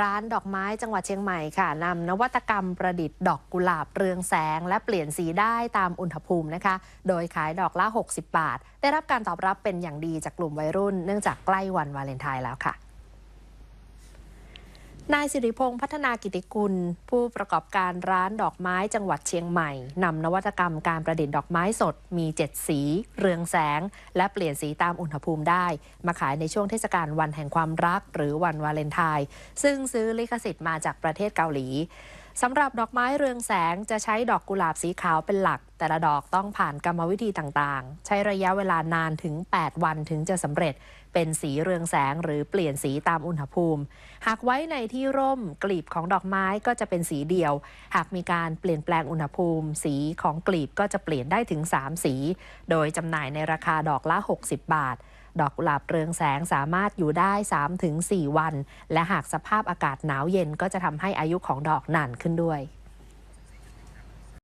ร้านดอกไม้จังหวัดเชียงใหม่ค่ะนำนวัตกรรมประดิษฐ์ดอกกุหลาบเรืองแสง และเปลี่ยนสีได้ตามอุณหภูมินะคะ โดยขายดอกละ 60 บาท ได้รับการตอบรับเป็นอย่างดีจากกลุ่มวัยรุ่น เนื่องจากใกล้วันวาเลนไทน์แล้วค่ะ นายสิริพงศ์พัฒนากิติกุล ผู้ประกอบการร้านดอกไม้จังหวัดเชียงใหม่นำนวัตกรรมการประดิษฐ์ดอกไม้สด มี 7 สี เรืองแสง และเปลี่ยนสีตามอุณหภูมิได้ มาขายในช่วงเทศกาลวันแห่งความรัก หรือวันวาเลนไทน์ซึ่งซื้อลิขสิทธิ์มาจากประเทศเกาหลี สำหรับดอกไม้เรืองแสงจะใช้ดอกกุหลาบสีขาวเป็นหลัก แต่ละดอกต้องผ่านกรรมวิธีต่างๆ ใช้ระยะเวลานานถึง 8 วันถึงจะสำเร็จ เป็นสีเรืองแสงหรือเปลี่ยนสีตามอุณหภูมิ หากไว้ในที่ร่มกลีบของดอกไม้ก็จะเป็นสีเดียว หากมีการเปลี่ยนแปลงอุณหภูมิ สีของกลีบก็จะเปลี่ยนได้ถึง 3 สี โดยจำหน่ายในราคาดอกละ 60 บาท ดอกกุหลาบเรืองแสงสามารถอยู่ได้ 3-4 วัน และหากสภาพอากาศหนาวเย็นก็จะทำให้อายุของดอกนานขึ้นด้วย